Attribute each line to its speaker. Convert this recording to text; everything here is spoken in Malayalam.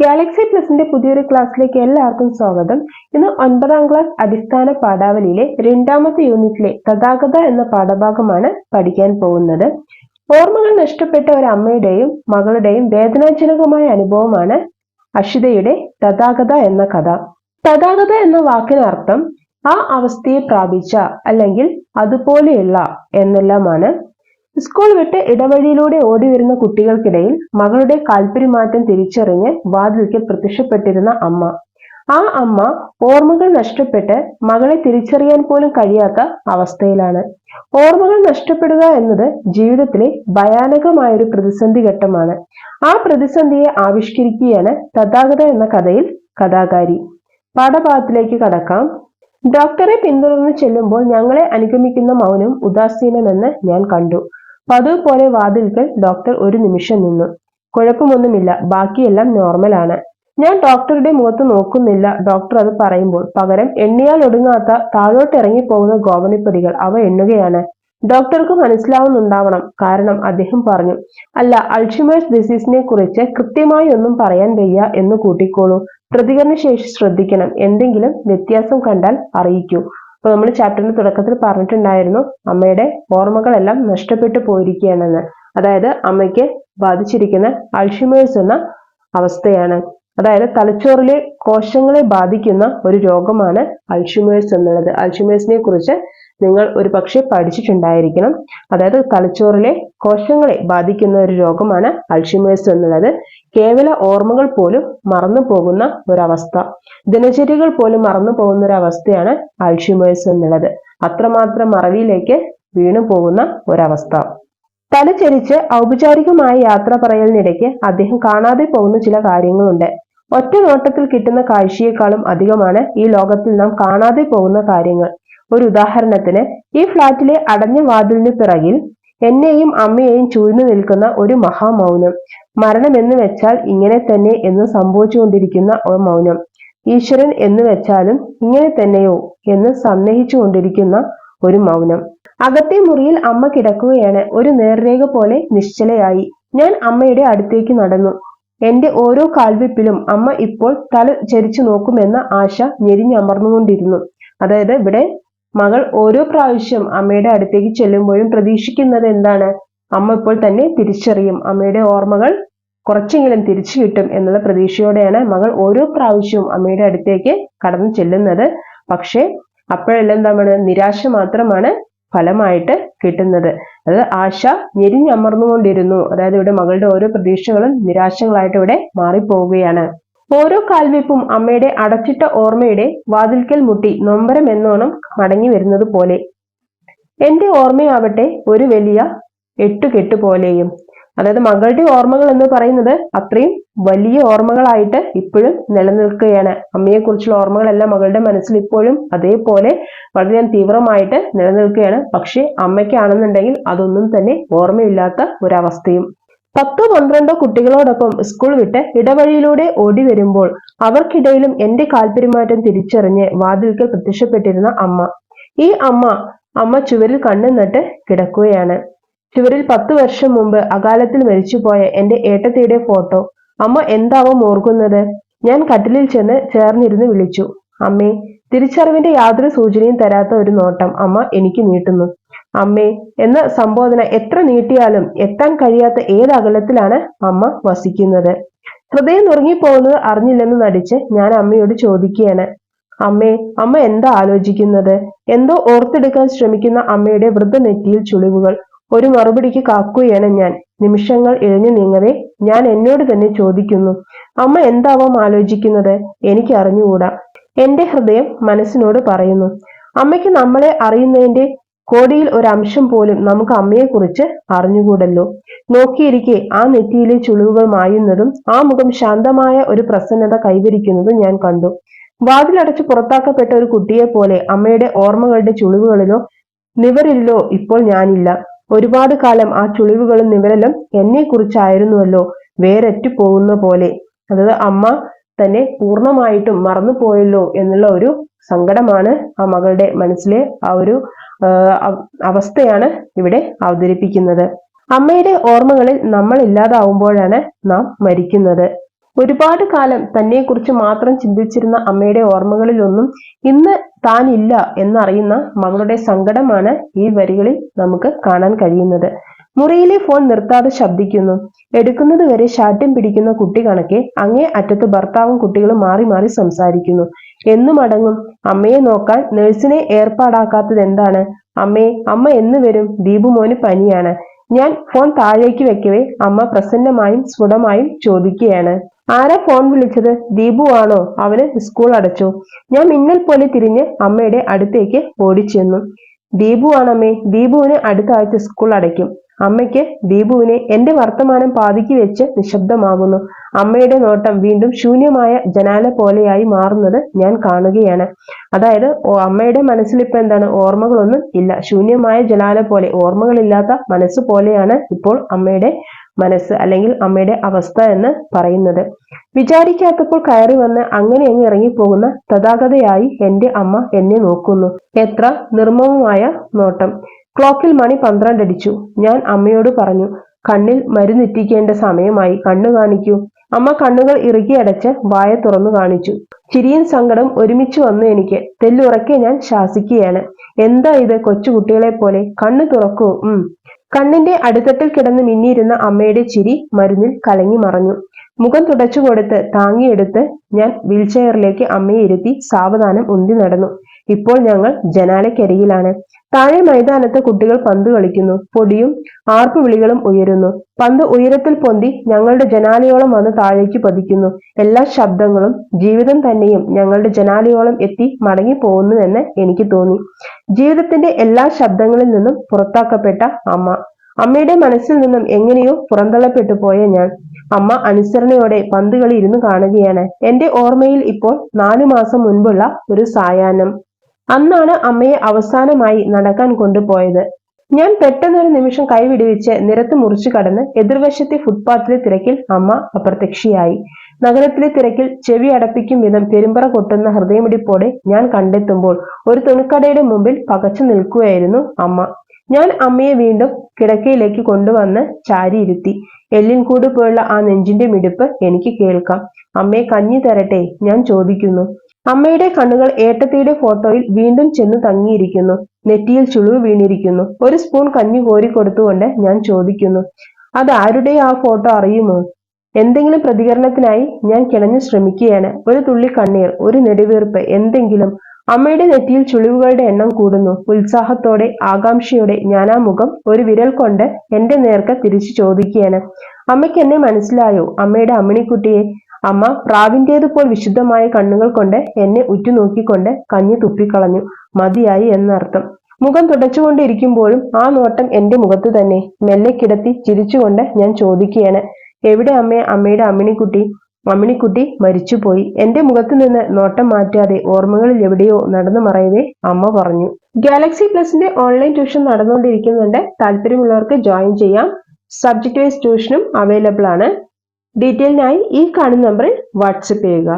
Speaker 1: ഗാലക്സി പ്ലസിന്റെ പുതിയൊരു ക്ലാസ്സിലേക്ക് എല്ലാവർക്കും സ്വാഗതം. ഇന്ന് ഒൻപതാം ക്ലാസ് അടിസ്ഥാന പാഠാവലിയിലെ രണ്ടാമത്തെ യൂണിറ്റിലെ തഥാഗത എന്ന പാഠഭാഗമാണ് പഠിക്കാൻ പോകുന്നത്. ഓർമ്മകൾ നഷ്ടപ്പെട്ട ഒരു അമ്മയുടെയും മകളുടെയും വേദനാജനകമായ അനുഭവമാണ് അഷിതയുടെ തഥാഗത എന്ന കഥ. തഥാഗത എന്ന വാക്കിനർത്ഥം ആ അവസ്ഥയെ പ്രാപിച്ച അല്ലെങ്കിൽ അതുപോലെയുള്ള എന്നെല്ലാമാണ്. സ്കൂൾ വിട്ട് ഇടവഴിയിലൂടെ ഓടി വരുന്ന കുട്ടികൾക്കിടയിൽ മകളുടെ കാൽപ്പര്യമാറ്റം തിരിച്ചറിഞ്ഞ് വാതിൽക്കൽ പ്രത്യക്ഷപ്പെട്ടിരുന്ന അമ്മ. ആ അമ്മ ഓർമ്മകൾ നഷ്ടപ്പെട്ട് മകളെ തിരിച്ചറിയാൻ പോലും കഴിയാത്ത അവസ്ഥയിലാണ്. ഓർമ്മകൾ നഷ്ടപ്പെടുക എന്നത് ജീവിതത്തിലെ ഭയാനകമായൊരു പ്രതിസന്ധി ഘട്ടമാണ്. ആ പ്രതിസന്ധിയെ ആവിഷ്കരിക്കുകയാണ് തഥാഗത എന്ന കഥയിൽ കഥാകാരി. പാഠഭാഗത്തിലേക്ക് കടക്കാം. ഡോക്ടറെ പിന്തുടർന്ന് ചെല്ലുമ്പോൾ ഞങ്ങളെ അനുഗമിക്കുന്ന മൗനം ഉദാസീനമെന്ന് ഞാൻ കണ്ടു. പതിവ് പോലെ വാതിൽക്കൽ ഡോക്ടർ ഒരു നിമിഷം നിന്നു. കുഴപ്പമൊന്നുമില്ല. ബാക്കിയെല്ലാം നോർമലാണ് ഞാൻ ഡോക്ടറുടെ മുഖത്ത് നോക്കുന്നില്ല. ഡോക്ടർ അത് പറയുമ്പോൾ പകരം എണ്ണിയാൽ ഒടുങ്ങാത്ത താഴോട്ട് ഇറങ്ങിപ്പോകുന്ന ഗോവണിപ്പടികൾ അവ എണ്ണുകയാണ്. ഡോക്ടർക്ക് മനസ്സിലാവുന്നുണ്ടാവണം. കാരണം അദ്ദേഹം പറഞ്ഞു അല്ല അൾഷിമേഴ്സ് ഡിസീസിനെ കുറിച്ച് കൃത്യമായി ഒന്നും പറയാൻ വയ്യ എന്ന് കൂട്ടിക്കോളൂ. പ്രതികരണ ശേഷി ശ്രദ്ധിക്കണം. എന്തെങ്കിലും വ്യത്യാസം കണ്ടാൽ അറിയിക്കൂ. അപ്പൊ നമ്മൾ ചാപ്റ്ററിന്റെ തുടക്കത്തിൽ പറഞ്ഞിട്ടുണ്ടായിരുന്നു അമ്മയുടെ ഓർമ്മകളെല്ലാം നഷ്ടപ്പെട്ടു പോയിരിക്കുകയാണെന്ന്. അതായത് അമ്മയ്ക്ക് ബാധിച്ചിരിക്കുന്ന അൾഷിമേഴ്സ് എന്ന അവസ്ഥയാണ്. അതായത് തലച്ചോറിലെ കോശങ്ങളെ ബാധിക്കുന്ന ഒരു രോഗമാണ് അൾഷിമേഴ്സ് എന്നുള്ളത്. അൾഷിമേഴ്സിനെ കുറിച്ച് നിങ്ങൾ ഒരു പക്ഷേ പഠിച്ചിട്ടുണ്ടായിരിക്കണം. അതായത് തലച്ചോറിലെ കോശങ്ങളെ ബാധിക്കുന്ന ഒരു രോഗമാണ് അൾഷിമേഴ്സ് എന്നുള്ളത്. കേവല ഓർമ്മകൾ പോലും മറന്നു പോകുന്ന ഒരവസ്ഥ. ദിനചര്യകൾ പോലും മറന്നു പോകുന്ന ഒരു അവസ്ഥയാണ് അൾഷിമേഴ്സ് എന്നുള്ളത്. അത്രമാത്രം മറവിയിലേക്ക് വീണു പോകുന്ന ഒരവസ്ഥ. തലചരിച്ച് ഔപചാരികമായ യാത്ര പറയലിനിടയ്ക്ക് അദ്ദേഹം കാണാതെ പോകുന്ന ചില കാര്യങ്ങളുണ്ട്. ഒറ്റ നോട്ടത്തിൽ കിട്ടുന്ന കാഴ്ചയേക്കാളും അധികമാണ് ഈ ലോകത്തിൽ നാം കാണാതെ പോകുന്ന കാര്യങ്ങൾ. ഒരു ഉദാഹരണത്തിന് ഈ ഫ്ളാറ്റിലെ അടഞ്ഞ വാതിലിന് പിറകിൽ എന്നെയും അമ്മയെയും ചൂഴ്ന്നു നിൽക്കുന്ന ഒരു മഹാമൗനം. മരണം എന്ന് വെച്ചാൽ ഇങ്ങനെ തന്നെ എന്ന് സംഭവിച്ചുകൊണ്ടിരിക്കുന്ന ഒരു മൗനം. ഈശ്വരൻ എന്ന് വെച്ചാലും ഇങ്ങനെ തന്നെയോ എന്ന് സന്ദേഹിച്ചുകൊണ്ടിരിക്കുന്ന ഒരു മൗനം. അകത്തെ മുറിയിൽ അമ്മ കിടക്കുകയാണ്. ഒരു നേർരേഖ പോലെ നിശ്ചലയായി. ഞാൻ അമ്മയുടെ അടുത്തേക്ക് നടന്നു. എന്റെ ഓരോ കാൽവെപ്പിലും അമ്മ ഇപ്പോൾ തല ചരിച്ചു നോക്കുമെന്ന ആശ ഞെരിഞ്ഞമർന്നുകൊണ്ടിരുന്നു. അതായത് ഇവിടെ മകൾ ഓരോ പ്രാവശ്യം അമ്മയുടെ അടുത്തേക്ക് ചെല്ലുമ്പോഴും പ്രതീക്ഷിക്കുന്നത് എന്താണ്? അമ്മ ഇപ്പോൾ തന്നെ തിരിച്ചറിയും. അമ്മയുടെ ഓർമ്മകൾ കുറച്ചെങ്കിലും തിരിച്ചു കിട്ടും എന്നുള്ള പ്രതീക്ഷയോടെയാണ് മകൾ ഓരോ പ്രാവശ്യവും അമ്മയുടെ അടുത്തേക്ക് കടന്നു ചെല്ലുന്നത്. പക്ഷേ അപ്പോഴെല്ലാം എന്താണ്? നിരാശ മാത്രമാണ്. ഫലമായിട്ട് കിട്ടുന്നത്. അതായത് ആശ ഞെരിഞ്ഞമർന്നുകൊണ്ടിരുന്നു. അതായത് ഇവിടെ മകളുടെ ഓരോ പ്രതീക്ഷകളും നിരാശകളായിട്ട് ഇവിടെ മാറിപ്പോവുകയാണ്. ഓരോ കാൽവെപ്പും അമ്മയുടെ അടച്ചിട്ട ഓർമ്മയുടെ വാതിൽക്കൽ മുട്ടി നൊമ്പരം എന്നോണം മടങ്ങി വരുന്നത് പോലെ. എന്റെ ഓർമ്മയാവട്ടെ ഒരു വലിയ എട്ടുകെട്ട് പോലെയും. അതായത് മകളുടെ ഓർമ്മകൾ എന്ന് പറയുന്നത് അത്രയും വലിയ ഓർമ്മകളായിട്ട് ഇപ്പോഴും നിലനിൽക്കുകയാണ്. അമ്മയെക്കുറിച്ചുള്ള ഓർമ്മകളെല്ലാം മകളുടെ മനസ്സിൽ ഇപ്പോഴും അതേപോലെ വളരെ തീവ്രമായിട്ട് നിലനിൽക്കുകയാണ്. പക്ഷെ അമ്മയ്ക്കാണെന്നുണ്ടെങ്കിൽ അതൊന്നും തന്നെ ഓർമ്മയില്ലാത്ത ഒരവസ്ഥയും. പത്തോ പന്ത്രണ്ടോ കുട്ടികളോടൊപ്പം സ്കൂൾ വിട്ട് ഇടവഴിയിലൂടെ ഓടി വരുമ്പോൾ അവർക്കിടയിലും എന്റെ കാൽപെരുമാറ്റം തിരിച്ചറിഞ്ഞ് വാതിൽക്കൽ പ്രത്യക്ഷപ്പെട്ടിരുന്ന അമ്മ. ഈ അമ്മ അമ്മ ചുവരിൽ കണ്ണു നട്ട് കിടക്കുകയാണ്. ചുവരിൽ പത്തു വർഷം മുമ്പ് അകാലത്തിൽ മരിച്ചുപോയ എന്റെ ഏട്ടത്തിയുടെ ഫോട്ടോ. അമ്മ എന്താവും ഓർക്കുന്നത്? ഞാൻ കട്ടിലിൽ ചെന്ന് ചേർന്നിരുന്ന് വിളിച്ചു. അമ്മേ തിരിച്ചറിവിന്റെ യാതൊരു സൂചനയും തരാത്ത ഒരു നോട്ടം അമ്മ എനിക്ക് നീട്ടുന്നു. അമ്മേ എന്ന സംബോധന എത്ര നീട്ടിയാലും എത്താൻ കഴിയാത്ത ഏത് അകലത്തിലാണ് അമ്മ വസിക്കുന്നത്? ഹൃദയം നുറങ്ങിപ്പോകുന്നത് അറിഞ്ഞില്ലെന്ന് നടിച്ച് ഞാൻ അമ്മയോട് ചോദിക്കുകയാണ്. അമ്മേ അമ്മ എന്താ ആലോചിക്കുന്നത്? എന്തോ ഓർത്തെടുക്കാൻ ശ്രമിക്കുന്ന അമ്മയുടെ വൃദ്ധ നെറ്റിയിൽ ചുളിവുകൾ. ഒരു മറുപടിക്ക് കാക്കുകയാണ് ഞാൻ. നിമിഷങ്ങൾ ഇഴഞ്ഞു നീങ്ങവേ ഞാൻ എന്നോട് തന്നെ ചോദിക്കുന്നു. അമ്മ എന്താവാം ആലോചിക്കുന്നത്? എനിക്ക് അറിഞ്ഞുകൂടാ. എന്റെ ഹൃദയം മനസ്സിനോട് പറയുന്നു. അമ്മയ്ക്ക് നമ്മളെ അറിയുന്നതിന്റെ കോടിയിൽ ഒരു അംശം പോലും നമുക്ക് അമ്മയെക്കുറിച്ച് അറിഞ്ഞുകൂടല്ലോ. നോക്കിയിരിക്കെ ആ നെറ്റിയിലെ ചുളിവുകൾ മായുന്നതും ആ മുഖം ശാന്തമായ ഒരു പ്രസന്നത കൈവരിക്കുന്നതും ഞാൻ കണ്ടു. വാതിലടച്ച് പുറത്താക്കപ്പെട്ട ഒരു കുട്ടിയെ പോലെ അമ്മയുടെ ഓർമ്മകളുടെ ചുളിവുകളിലോ നിവരിലോ ഇപ്പോൾ ഞാനില്ല. ഒരുപാട് കാലം ആ ചുളിവുകളും നിവരലും എന്നെ കുറിച്ചായിരുന്നുവല്ലോ വേരറ്റു പോകുന്ന പോലെ. അതായത് അമ്മ തന്നെ പൂർണമായിട്ടും മറന്നുപോയല്ലോ എന്നുള്ള ഒരു സങ്കടമാണ് ആ മകളുടെ മനസ്സിലെ ആ ഒരു അവസ്ഥയാണ് ഇവിടെ അവതരിപ്പിക്കുന്നത്. അമ്മയുടെ ഓർമ്മകളിൽ നമ്മൾ ഇല്ലാതാവുമ്പോഴാണ് നാം മരിക്കുന്നത്. ഒരുപാട് കാലം തന്നെക്കുറിച്ച് മാത്രം ചിന്തിച്ചിരുന്ന അമ്മയുടെ ഓർമ്മകളിലൊന്നും ഇന്ന് താനില്ല എന്നറിയുന്ന മകളുടെ സങ്കടമാണ് ഈ വരികളിൽ നമുക്ക് കാണാൻ കഴിയുന്നത്. മുറിയിലെ ഫോൺ നിർത്താതെ ശബ്ദിക്കുന്നു. എടുക്കുന്നത് വരെ ശാഠ്യം പിടിക്കുന്ന കുട്ടി കണക്കെ അങ്ങേ അറ്റത്ത് ഭർത്താവും കുട്ടികളും മാറി മാറി സംസാരിക്കുന്നു. എന്നും അടങ്ങും. അമ്മയെ നോക്കാൻ നഴ്സിനെ ഏർപ്പാടാക്കാത്തത് എന്താണ്? അമ്മേ അമ്മ എന്ന് വരും ദീപുമോന് പനിയാണ്. ഞാൻ ഫോൺ താഴേക്ക് വെക്കവേ അമ്മ പ്രസന്നമായും സ്ഫുടമായും ചോദിക്കുകയാണ്. ആരാ ഫോൺ വിളിച്ചത്? ദീപു ആണോ? അവന് സ്കൂൾ അടച്ചു. ഞാൻ മിന്നൽ പോലെ തിരിഞ്ഞ് അമ്മയുടെ അടുത്തേക്ക് ഓടിച്ചെന്നു. ദീപു ആണമ്മേ ദീപുവിന് അടുത്ത ആഴ്ച സ്കൂൾ അടയ്ക്കും. അമ്മയ്ക്ക് ദീപുവിനെ എന്റെ വർത്തമാനം പാതിക്ക് വെച്ച് നിശബ്ദമാകുന്നു. അമ്മയുടെ നോട്ടം വീണ്ടും ശൂന്യമായ ജനാല പോലെയായി മാറുന്നത് ഞാൻ കാണുകയാണ്. അതായത് അമ്മയുടെ മനസ്സിൽ ഇപ്പൊ എന്താണ്? ഓർമ്മകളൊന്നും ഇല്ല. ശൂന്യമായ ജനാല പോലെ ഓർമ്മകളില്ലാത്ത മനസ്സ് പോലെയാണ് ഇപ്പോൾ അമ്മയുടെ മനസ്സ് അല്ലെങ്കിൽ അമ്മയുടെ അവസ്ഥ എന്ന് പറയുന്നത്. വിചാരിക്കാത്തപ്പോൾ കയറി വന്ന് അങ്ങനെ അങ്ങ് ഇറങ്ങിപ്പോകുന്ന തഥാഗതയായി എന്റെ അമ്മ എന്നെ നോക്കുന്നു. എത്ര നിർമ്മമമായ നോട്ടം. ക്ലോക്കിൽ മണി പന്ത്രണ്ടടിച്ചു ഞാൻ അമ്മയോട് പറഞ്ഞു കണ്ണിൽ മരുന്നിറ്റിക്കേണ്ട സമയമായി. കണ്ണു കാണിക്കൂ. അമ്മ കണ്ണുകൾ ഇറുകി അടച്ച് വായ തുറന്നു കാണിച്ചു. ചിരിയും സങ്കടം ഒരുമിച്ച് വന്നു എനിക്ക്. തെല്ലുറക്കെ ഞാൻ ശാസിക്കുകയാണ്. എന്താ ഇത് കൊച്ചുകുട്ടികളെ പോലെ കണ്ണു തുറക്കൂ. ഉം. കണ്ണിന്റെ അടുത്തട്ടിൽ കിടന്ന് മിന്നിയിരുന്ന അമ്മയുടെ ചിരി മരുന്നിൽ കലങ്ങി മറഞ്ഞു. മുഖം തുടച്ചുകൊടുത്ത് താങ്ങിയെടുത്ത് ഞാൻ വീൽചെയറിലേക്ക് അമ്മയെ ഇരുത്തി സാവധാനം ഉന്തി നടന്നു. ഇപ്പോൾ ഞങ്ങൾ ജനാലക്കരികിലാണ് താഴെ മൈതാനത്ത് കുട്ടികൾ പന്ത് കളിക്കുന്നു. പൊടിയും ആർപ്പുവിളികളും ഉയരുന്നു. പന്ത് ഉയരത്തിൽ പൊന്തി ഞങ്ങളുടെ ജനാലയോളം വന്ന് താഴേക്ക് പതിക്കുന്നു. എല്ലാ ശബ്ദങ്ങളും ജീവിതം തന്നെയും ഞങ്ങളുടെ ജനാലയോളം എത്തി മടങ്ങി പോകുന്നുവെന്ന് എനിക്ക് തോന്നി. ജീവിതത്തിന്റെ എല്ലാ ശബ്ദങ്ങളിൽ നിന്നും പുറത്താക്കപ്പെട്ട അമ്മ. അമ്മയുടെ മനസ്സിൽ നിന്നും എങ്ങനെയോ പുറന്തള്ളപ്പെട്ടു പോയ ഞാൻ. അമ്മ അനുസരണയോടെ പന്തുകളി ഇരുന്ന് കാണുകയാണ്. എന്റെ ഓർമ്മയിൽ ഇപ്പോൾ നാലു മാസം മുൻപുള്ള ഒരു സായാഹ്നം. അന്നാണ് അമ്മയെ അവസാനമായി നടക്കാൻ കൊണ്ടുപോയത്. ഞാൻ പെട്ടെന്നൊരു നിമിഷം കൈവിടുവിച്ച് നിരത്ത് മുറിച്ചു കടന്ന് എതിർവശത്തെ ഫുട്പാത്തിലെ തിരക്കിൽ അമ്മ അപ്രത്യക്ഷയായി. നഗരത്തിലെ തിരക്കിൽ ചെവി അടപ്പിക്കും വിധം പെരുമ്പറ കൊട്ടുന്ന ഹൃദയമിടിപ്പോടെ ഞാൻ കണ്ടെത്തുമ്പോൾ ഒരു തുണിക്കടയുടെ മുമ്പിൽ പകച്ചു നിൽക്കുകയായിരുന്നു അമ്മ. ഞാൻ അമ്മയെ വീണ്ടും കിടക്കയിലേക്ക് കൊണ്ടുവന്ന് ചാരിയിരുത്തി. എല്ലിൻ കൂട് പോലുള്ള ആ നെഞ്ചിന്റെ മിടിപ്പ് എനിക്ക് കേൾക്കാം. അമ്മയെ കഞ്ഞി തരട്ടെ? ഞാൻ ചോദിക്കുന്നു. അമ്മയുടെ കണ്ണുകൾ ഏട്ടത്തിയുടെ ഫോട്ടോയിൽ വീണ്ടും ചെന്ന് തങ്ങിയിരിക്കുന്നു. നെറ്റിയിൽ ചുളിവ് വീണിരിക്കുന്നു. ഒരു സ്പൂൺ കഞ്ഞി കോരി കൊടുത്തുകൊണ്ട് ഞാൻ ചോദിക്കുന്നു അത് ആരുടെ ആ ഫോട്ടോ അറിയുമോ? എന്തെങ്കിലും പ്രതികരണത്തിനായി ഞാൻ കിണഞ്ഞു ശ്രമിക്കുകയാണ്. ഒരു തുള്ളി കണ്ണീർ ഒരു നെടുവീർപ്പ് എന്തെങ്കിലും. അമ്മയുടെ നെറ്റിയിൽ ചുളിവുകളുടെ എണ്ണം കൂടുന്നു. ഉത്സാഹത്തോടെ ആകാംക്ഷയോടെ ഞാൻ ആ മുഖം ഒരു വിരൽ കൊണ്ട് എന്റെ നേർക്ക് തിരിച്ചു ചോദിക്കുകയാണ്. അമ്മയ്ക്ക് എന്നെ മനസ്സിലായോ? അമ്മയുടെ അമ്മിണിക്കുട്ടിയെ അമ്മ പ്രാവിന്റേതുപോൽ വിശുദ്ധമായ കണ്ണുകൾ കൊണ്ട് എന്നെ ഉറ്റുനോക്കിക്കൊണ്ട് കഞ്ഞി തുപ്പിക്കളഞ്ഞു. മതിയായി എന്നർത്ഥം. മുഖം തുടച്ചുകൊണ്ടിരിക്കുമ്പോഴും ആ നോട്ടം എന്റെ മുഖത്ത് തന്നെ. മെല്ലെ കിടത്തി ചിരിച്ചുകൊണ്ട് ഞാൻ ചോദിക്കുകയാണ് എവിടെ അമ്മേ? അമ്മയുടെ അമ്മിണിക്കുട്ടി? അമ്മിണിക്കുട്ടി മരിച്ചുപോയി. എന്റെ മുഖത്ത് നിന്ന് നോട്ടം മാറ്റാതെ ഓർമ്മകളിൽ എവിടെയോ നടന്നു മറയവേ അമ്മ പറഞ്ഞു. ഗാലക്സി പ്ലസിന്റെ ഓൺലൈൻ ട്യൂഷൻ നടന്നുകൊണ്ടിരിക്കുന്നുണ്ട്. താല്പര്യമുള്ളവർക്ക് ജോയിൻ ചെയ്യാം. സബ്ജക്ട് വൈസ് ട്യൂഷനും അവൈലബിൾ ആണ്. ഡീറ്റെയിലിനായി ഈ കാണുന്ന നമ്പറിൽ വാട്സപ്പ് ചെയ്യുക.